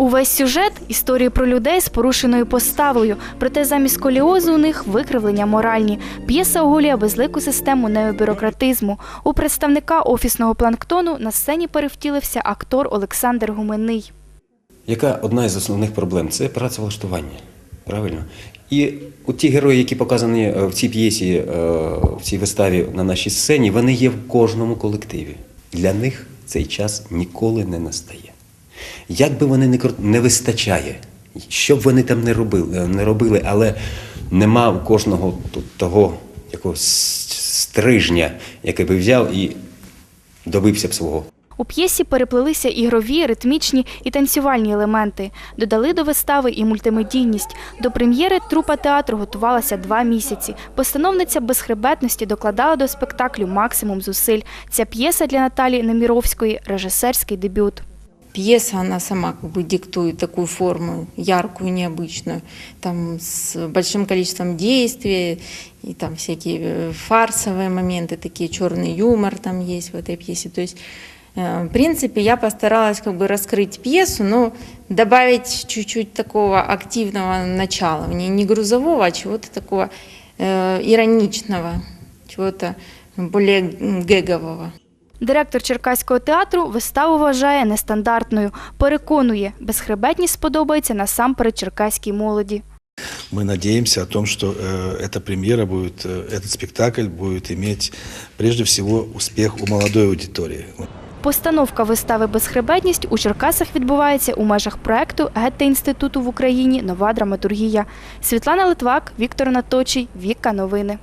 Увесь сюжет історії про людей з порушеною поставою, проте замість сколіозу у них викривлення моральні. П'єса оголює безлику систему необюрократизму. У представника офісного планктону на сцені перевтілився актор Олександр Гуменний. Яка одна із основних проблем? Це працевлаштування. Правильно? І от ті герої, які показані е, в цій п'єсі, е, в цій виставі на нашій сцені, вони є в кожному колективі. Для них цей час ніколи не настає. Як би вони не не вистачає, що б вони там не робили, не робили, але нема у кожного того якогось стрижня, який би взяв і добився б свого. У п'єсі переплелися ігрові, ритмічні і танцювальні елементи. Додали до вистави і мультимедійність. До прем'єри трупа театру готувалася два місяці. Постановниця безхребетності докладала до спектаклю максимум зусиль. Ця п'єса для Наталії Неміровської режисерський дебют. Пьеса, она сама как бы диктует такую форму, яркую, необычную, там с большим количеством действий, и там всякие э, фарсовые моменты, такие черный юмор там есть в этой пьесе. То есть, э, в принципе, я постаралась как бы раскрыть пьесу, но добавить чуть-чуть такого активного начала, в ней не грузового, а чего-то такого э, ироничного, чего-то более гэгового. Директор Черкаського театру виставу вважає нестандартною. Переконує, безхребетність сподобається насамперед черкаській молоді. Мы надеемся о том, что э, эта премьера будет, э, этот спектакль будет иметь прежде всего успех у молодой аудитории. Постановка вистави Безхребетність у Черкасах відбувається у межах проекту Гетте інституту в Україні Нова драматургія. Світлана Литвак, Віктор Наточий, Віка Новини.